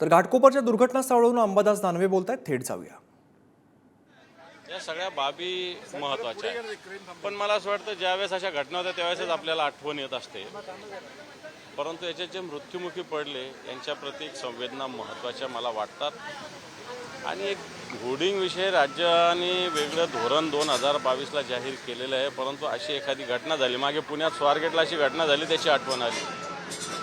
तर घाटकोपरच्या दुर्घटनास्थळावरून अंबादास दानवे बोलत आहेत थेट जाऊया. या सगळ्या बाबी महत्त्वाच्या आहेत. पण मला असं वाटतं ज्यावेळेस अशा घटना होत्या त्यावेळेसच आपल्याला आठवण येत असते. परंतु याचे जे मृत्युमुखी पडले यांच्या प्रती एक संवेदना महत्त्वाच्या मला वाटतात. आणि एक होर्डिंग विषय राज्याने वेगळं धोरण दोन हजार बावीसला जाहीर केलेलं आहे. परंतु अशी एखादी घटना झाली मागे पुण्यात स्वारगेटला अशी घटना झाली त्याची आठवण आली.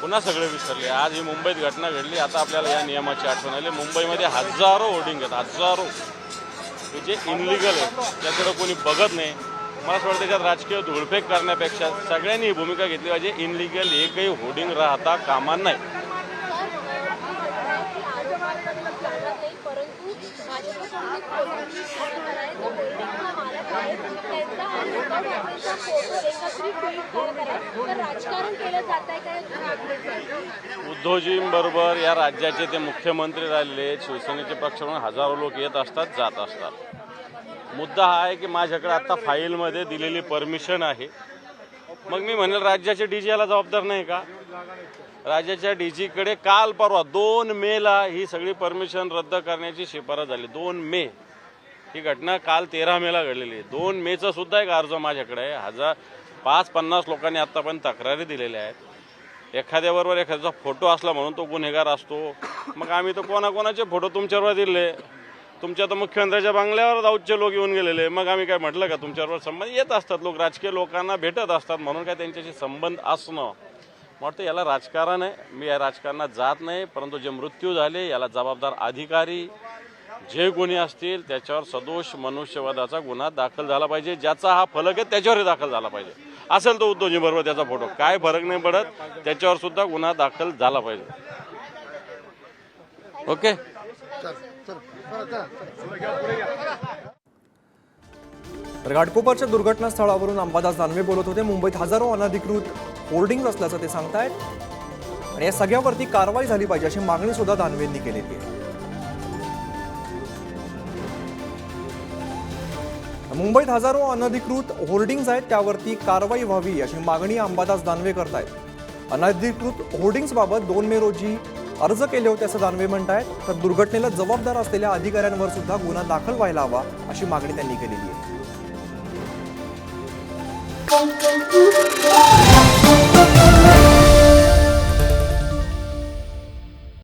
पुन्हा सगळे विसरले. आज ही मुंबईत घटना घडली. आता आपल्याला या नियमाची आठवण आली. मुंबईमध्ये हजारो होर्डिंग आहेत. हजारो. हे जे इनलिगल आहेत त्याकडं कोणी बघत नाही. मला असं वाटतं त्याच्यात राजकीय धुळफेक करण्यापेक्षा सगळ्यांनी ही भूमिका घेतली पाहिजे. इनलिगल एकही होर्डिंग राहता कामा नाही परंतु भाजपकडून एक पॉझिटिव्ह विचार आहे जो होर्डिंगचा मालक आहे त्यांचा आणि उद्धव ठाकरेंचा फोटो एकत्रित ट्विट करा तर राजकारण केलं जात आहे का या जुन्या आकडेचं उद्धवजींबरोबर या राज्याचे ते मुख्यमंत्री राहिलेले शिवसेनेचे पक्ष म्हणून हजारो लोक येत असतात जात असतात. मुद्दा हा आहे की माझ्याकडे आता फाईलमध्ये दिलेली परमिशन आहे. मग मी म्हणेल राज्याच्या डी जीला जबाबदार नाही का? राज्याच्या डी जीकडे काल परवा दोन मेला ही सगळी परमिशन रद्द करण्याची शिफारस झाली. दोन मे. ही घटना काल तेरा मेला घडलेली आहे. दोन मेचा सुद्धा एक अर्ज माझ्याकडे आहे. हजार पाच पन्नास लोकांनी आत्तापर्यंत तक्रारी दिलेल्या आहेत. एखाद्याबरोबर एखाद्याचा फोटो असला म्हणून तो गुन्हेगार असतो. मग आम्ही तर कोणाकोणाचे फोटो तुमच्याबरोबर दिले? तुमच्या तर मुख्यमंत्र्याच्या बांगल्यावर दाऊदचे लोक येऊन गेलेले. मग आम्ही काय म्हटलं का तुमच्याबरोबर संबंध? येत असतात लोक राजकीय लोकांना भेटत असतात म्हणून काय त्यांच्याशी संबंध असणं? वाटतं याला राजकारण आहे. मी या राजकारणात जात नाही परंतु जे मृत्यू झाले याला जबाबदार अधिकारी जे गुन्हे असतील त्याच्यावर सदोष मनुष्यवादाचा गुन्हा दाखल झाला पाहिजे ज्याचा हा फलक आहे त्याच्यावरही दाखल झाला पाहिजे. असेल तो उद्धवजी बरोबर त्याचा फोटो. काय फरक नाही पडत त्याच्यावर सुद्धा गुन्हा दाखल झाला पाहिजे. ओके? तर घाटकोपरच्या दुर्घटनास्थळावरून अंबादास दानवे बोलत होते. मुंबईत हजारो अनधिकृत होर्डिंग असल्याचं ते सांगतायत. आणि या सगळ्यावरती कारवाई झाली पाहिजे अशी मागणी सुद्धा दानवेंनी केलेली आहे मुंबईत हजारो अनधिकृत होर्डिंग्ज आहेत त्यावरती कारवाई व्हावी अशी मागणी अंबादास दानवे करतायत. अनधिकृत होर्डिंग्जबाबत दोन मे रोजी अर्ज केले होते असं दानवे म्हणतायत. तर दुर्घटनेला जबाबदार असलेल्या अधिकाऱ्यांवर सुद्धा गुन्हा दाखल व्हायला हवा अशी मागणी त्यांनी केलेली आहे.